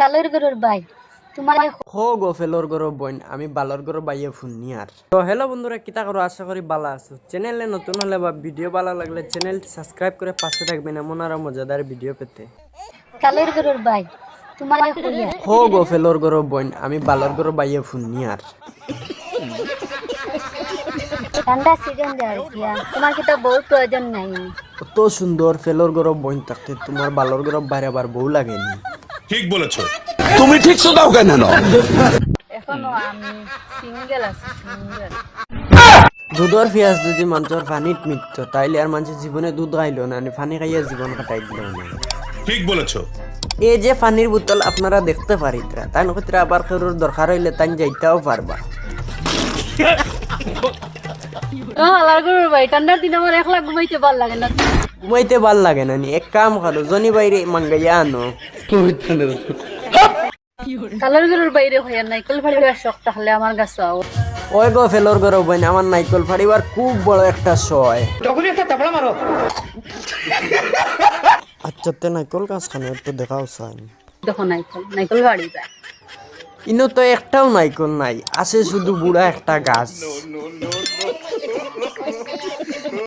কালের গরুর বাই। তোমার হো গো ফেলোর গরো বইন আমি বালর গরো বাইয়ে ফুননি আর তো হ্যালো বন্ধুরা কিতা করো আশা করি ভালো আছো। চ্যানেলে নতুন হলে বা ভিডিও ভালো লাগলে চ্যানেলটি সাবস্ক্রাইব করে পাশে থাকবেন এমন আরও মজাদার ভিডিও পেতে। কালের গরুর বাই। তোমার হো গো ফেলোর গরো বইন আমি বালর গরো বাইয়ে ফুননি আর ঠান্ডা সিজন যায় দিয়া। তোমার কি তো বহুত প্রয়োজন নাই। কত সুন্দর ফেলোর গরো বইন থাকতে তোমার বালর গরো বাইরে আবার বউ লাগেনি ঠিক বলেছ। তুমি ঠিক দাও কেন? এখনও আমি সিঙ্গেল আছি সিঙ্গেল দুধর পেঁয়াজ যদি মানুষের পানিত মিত্র তাইলে আর মানুষের জীবনে দুধ খাইলো না নি পানি খাইয়া জীবন কাটাই দিল না ঠিক বলেছ। এই যে পানির বোতল আপনারা দেখতে পারিতরা তাই নক্ষত্রে আবার খেরোর দরকার হইলে তাই যাইতেও পারবা গরুর ঠান্ডার দিন আমার একলা ঘুমাইতে ভালো লাগে না। ঘুমাইতে ভালো লাগে না নি এক কাম করো জনি বাইরে মাঙ্গাইয়া আনো। কালের গরুর বাইরে হইয়া নাই কল ভাড়ি শখ তাহলে আমার কাছে আও। ওই গো ফেলোর গরো বইন আমার নাইকল ফাড়িবার খুব বড় একটা শয়। আচ্ছা তে নাইকল গাছ খানে একটু দেখাও চাই দেখো নাইকল নাইকল বাড়ি যায় ইনো তো একটাও নাই কোন নাই আছে শুধু বুড়া একটা গাছ।